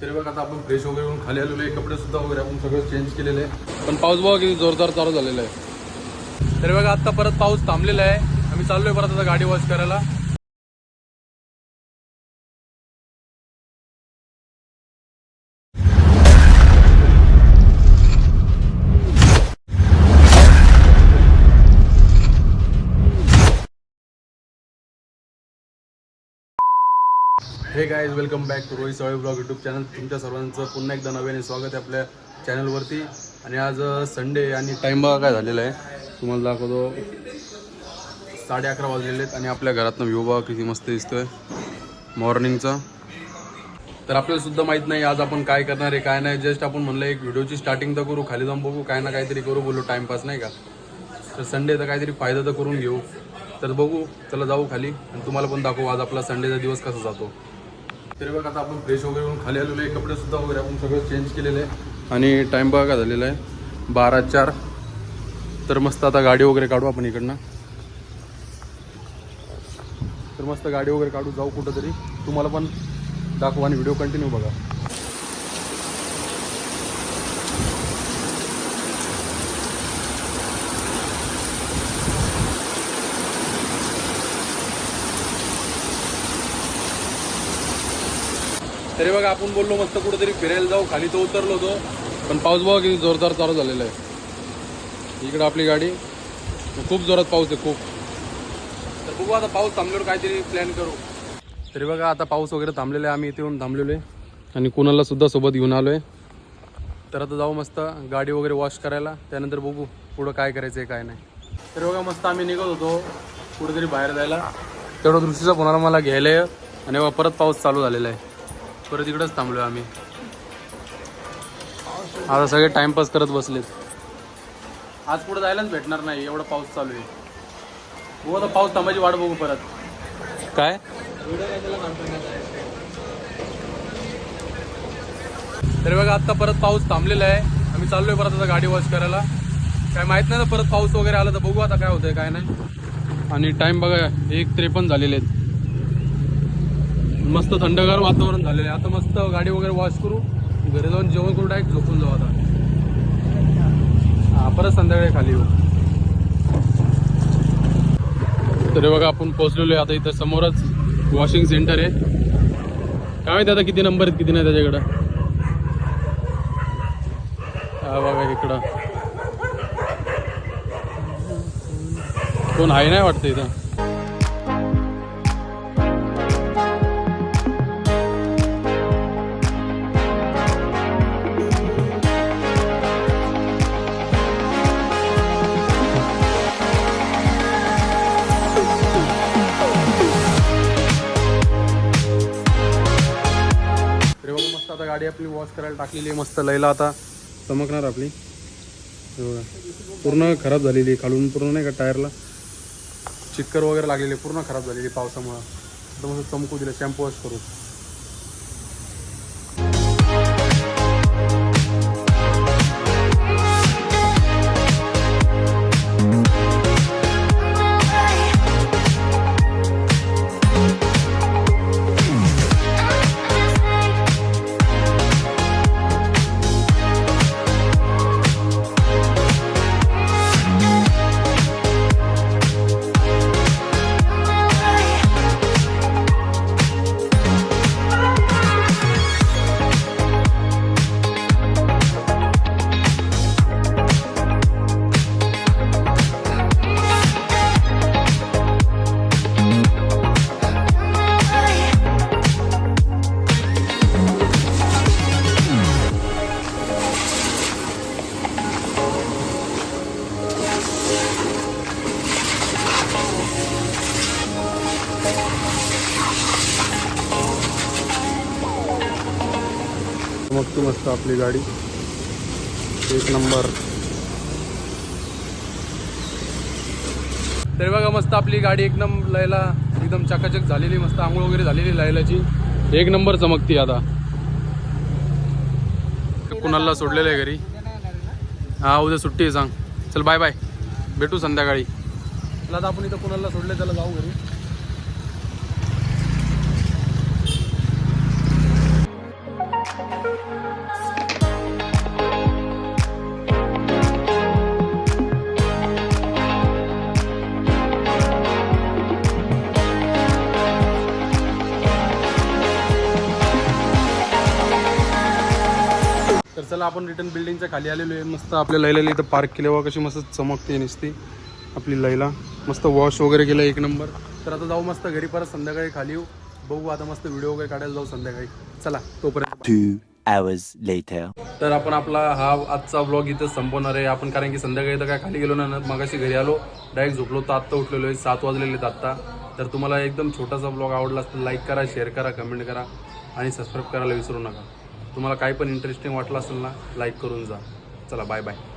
तरी बघा आता आपण फ्रेश वगैरे होऊन खाली आलेलो आहे. कपडे सुद्धा वगैरे आपण सगळं चेंज केलेलं आहे. पण पाऊस बघा किती जोरदार चालू झालेला आहे. तरी बघा आता परत पाऊस थांबलेला आहे. आम्ही चाललोय परत आता गाडी वॉश करायला. Hey guys welcome back to Rohit Sawai blog YouTube channel तुमच्या सर्वांचं पुन्हा एकदा नव्याने स्वागत आहे आपल्या चॅनलवरती आणि आज संडे आणि टाईम बघा काय झालेला आहे. तुम्हाला दाखवतो. साडे अकरा वाजलेले आहेत आणि आपल्या घरातनं व्ह्यू बघा किती मस्त दिसतोय. मॉर्निंगचा तर आपल्याला सुद्धा माहीत नाही आज आपण काय करणार आहे काय नाही. जस्ट आपण म्हणलं एक व्हिडिओची स्टार्टिंग तर करू खाली जाऊन बघू काय ना काहीतरी करू बोलू टाईमपास नाही का? तर संडे तर काहीतरी फायदा तर करून घेऊ. तर बघू चला जाऊ खाली. आणि तुम्हाला पण दाखवू आज आपला संडेचा दिवस कसा जातो. तरी बघा आता आपण फ्रेश वगैरे होऊन खाली आलेलो आहे. कपडे सुद्धा वगैरे आपण सगळं चेंज केलेलं आहे. आणि टाईम बघा झालेला आहे. बारा चार. तर मस्त आता गाडी वगैरे काढू आपण इकडनं. तर मस्त गाडी वगैरे काढू जाऊ कुठंतरी. तुम्हाला पण दाखवा आणि व्हिडिओ कंटिन्यू बघा. तरी बघा आपण बोललो मस्त कुठेतरी फिरायला जाऊ खाली तर उतरलो होतो. पण पाऊस बघा किती जोरदार चालू झालेला आहे. इकडं आपली गाडी. खूप जोरात पाऊस आहे खूप. तर बघू आता पाऊस थांबल्यावर काहीतरी प्लॅन करू. तरी बघा आता पाऊस वगैरे थांबलेला आहे आम्ही इथे येऊन थांबलेलो आहे. आणि कुणाला सुद्धा सोबत घेऊन आलो आहे. तर आता जाऊ मस्त गाडी वगैरे वॉश करायला. त्यानंतर बघू पुढं काय करायचं आहे काय नाही. तर बघा मस्त आम्ही निघत होतो कुठेतरी बाहेर जायला. तेवढं दृष्टीचा फोनाला मला घ्यायला आहे. आणि बघा परत पाऊस चालू झालेला आहे. परत इकडंच थांबलो आम्ही. आता सगळे टाइमपास करत बसलेत. आज पुढे जायलाच भेटणार नाही एवढा पाऊस चालू आहे. बघू आता पाऊस थांबायची वाट बघू परत. काय? तरी बघा आता परत पाऊस थांबलेला आहे. आम्ही चाललोय परत आता गाडी वॉश करायला. काय माहीत नाही ना परत पाऊस वगैरे आला तर बघू आता काय होतंय काय नाही. आणि टाइम बघा एक त्रेपन्न झालेले आहेत. मस्त थंडगार वातावरण झालेलं आहे. आता मस्त गाडी वगैरे वॉश करू घरी जाऊन जेवण करू डायरेक्ट झोपून जाऊ आता. हा परत संध्याकाळी खाली येऊ. तरी बघा आपण पोहोचलेलो आहे. आता इथं समोरच वॉशिंग सेंटर आहे. काय माहिती आता किती नंबर आहेत किती नाही त्याच्याकडं? हा बघा इकडं. कोण आहे नाही वाटतं इथं? आता गाडी आपली वॉश करायला टाकलेली आहे मस्त लयला आता. चमकणार आपली. पूर्ण खराब झालेली आहे खालून पूर्ण नाही का टायरला? चिक्कर वगैरे लागलेली पूर्ण खराब झालेली पावसामुळं. आता मस्त चमकू दिलं शॅम्पू वॉश करू. मस्त मस्त आपली गाडी. एक नंबर. तरी बघा मस्त आपली गाडी एकदम लयला एकदम चकाचक झालेली मस्त आंघोळ वगैरे झालेली लयलाची. एक नंबर चमकती आता. कुणाला सोडलेलं आहे घरी. हा उद्या सुट्टी आहे सांग. चल बाय बाय भेटू संध्याकाळी. चला आता आपण इथं कुणाला सोडले त्याला जाऊ घरी. चला आपण रिटर्न बिल्डिंगच्या खाली आलेलो आहे. मस्त आपल्या लैलाला इथं पार्क केल्यावर कशी मस्त चमकते नुसती. आपली लैला मस्त वॉश वगैरे केलं एक नंबर तर आता जाऊ मस्त घरी परत संध्याकाळी खाली येऊ. बघू आता मस्त व्हिडिओ वगैरे काढायला जाऊ संध्याकाळी. चला तोपर्यंत Two hours later. तर आपण आपला हा आजचा ब्लॉग इथं संपवणार आहे. आपण कारण की संध्याकाळी तर काय खाली गेलो ना मगाशी घरी आलो. डायरेक्ट झोपलो तर आत्ता उठलेलो आहे. सात वाजलेले आहेत आत्ता. तर तुम्हाला एकदम छोटासा ब्लॉग आवडला असता लाईक करा शेअर करा कमेंट करा आणि सबस्क्राईब करायला विसरू नका. तुम्हाला काही पण इंटरेस्टिंग वाटलं असेल ना लाईक करून जा. चला बाय बाय